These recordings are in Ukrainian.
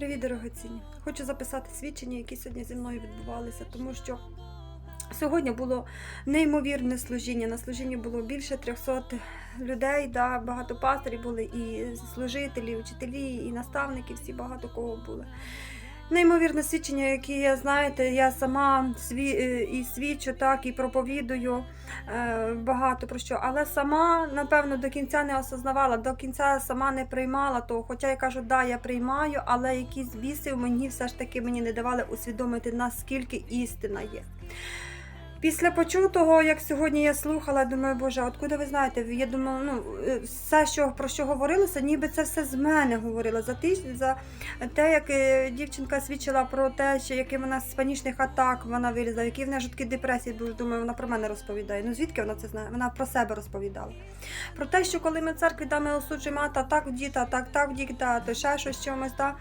Привіт, дорогоцінні! Хочу записати свідчення, які сьогодні зі мною відбувалися, тому що сьогодні було неймовірне служіння. На служінні було більше 300 людей, да, багато пасторів були, і служителі, і вчителі, і наставники, всі багато кого були. Неймовірне свідчення, яке я знаєте, я сама сві... е, і свідчу, так, і проповідую е, багато про що, але сама, напевно, до кінця не осознавала, до кінця сама не приймала того. Хоча я кажу, да, я приймаю, але якісь біси в мені все ж таки мені не давали усвідомити, наскільки істина є. Після почутого, як сьогодні я слухала, думаю, Боже, откуда ви знаєте? Я думала, ну е, все, що про що говорилося, ніби це все з мене говорило. За ті, за те, як е, дівчинка свідчила про те, що яким вона з панічних атак вона вилізла, які в неї жуткі депресії, дуже думаю, вона про мене розповідає. Ну звідки вона це знає? Вона про себе розповідала. Про те, що коли ми в церкві да, ми осуджуємо, а та так діта, так, так діта, то ще щось чомусь. Да.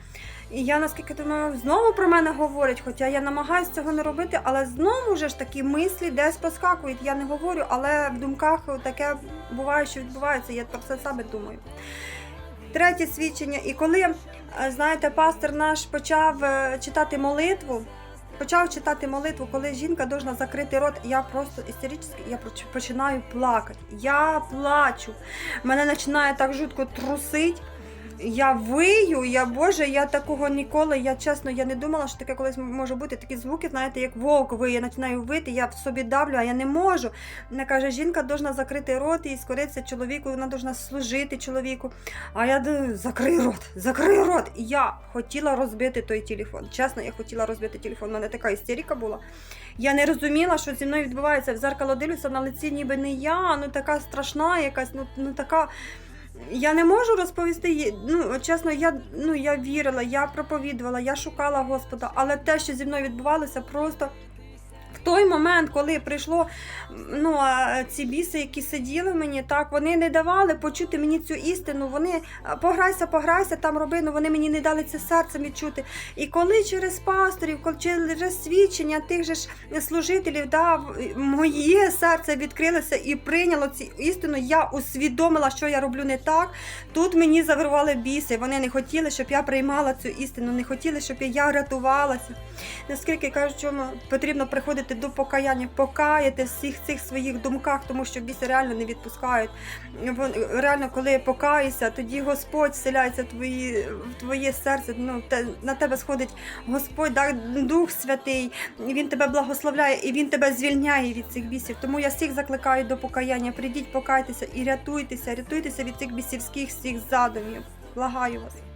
І я наскільки думаю, знову про мене говорять, хоча я намагаюся цього не робити, але знову ж такі мислі десь проскакують. Я не говорю, але в думках таке буває, що відбувається. Я про це саме думаю. Третє свідчення. І коли, е, знаєте, пастор наш почав е, читати молитву, почав читати молитву, коли жінка должна закрити рот, я просто істерично я починаю плакати. Я плачу. Мене починає так жутко трусить. Я вию, я Боже, я такого ніколи, я чесно, я не думала, що таке колись може бути. Такі звуки, знаєте, як вовк виє, я починаю вити, я в собі давлю, а я не можу. Вона каже, жінка должна закрити рот і скоритися чоловіку, вона должна служити чоловіку. А я закрий рот, закрий рот. Я хотіла розбити той телефон. Чесно, я хотіла розбити телефон. У мене така істерика була. Я не розуміла, що зі мною відбувається. В зеркало дивлюся на лиці, ніби не я, ну така страшна, якась, ну, ну така. Я не можу розповісти. Ну, чесно, я, ну, я вірила, я проповідувала, я шукала Господа, але те, що зі мною відбувалося, просто. В той момент, коли прийшло ну, ці біси, які сиділи мені, так вони не давали почути мені цю істину. Вони пограйся, пограйся, там роби, ну вони мені не дали це серцем відчути. І коли через пасторів, коли через свідчення тих же ж служителів, да, моє серце відкрилося і прийняло цю істину, я усвідомила, що я роблю не так. Тут мені завирували біси. Вони не хотіли, щоб я приймала цю істину, не хотіли, щоб я рятувалася. Наскільки кажуть, чому потрібно приходити до покаяння, покаяти всіх цих своїх думках, тому що біси реально не відпускають. Реально, коли покаєшся, тоді Господь вселяється в, твої, в твоє серце. Ну, те, на тебе сходить Господь, да, Дух Святий, Він тебе благословляє і Він тебе звільняє від цих бісів. Тому я всіх закликаю до покаяння. Прийдіть, покайтеся і рятуйтеся, рятуйтеся від цих бісівських всіх задумів. Благаю вас.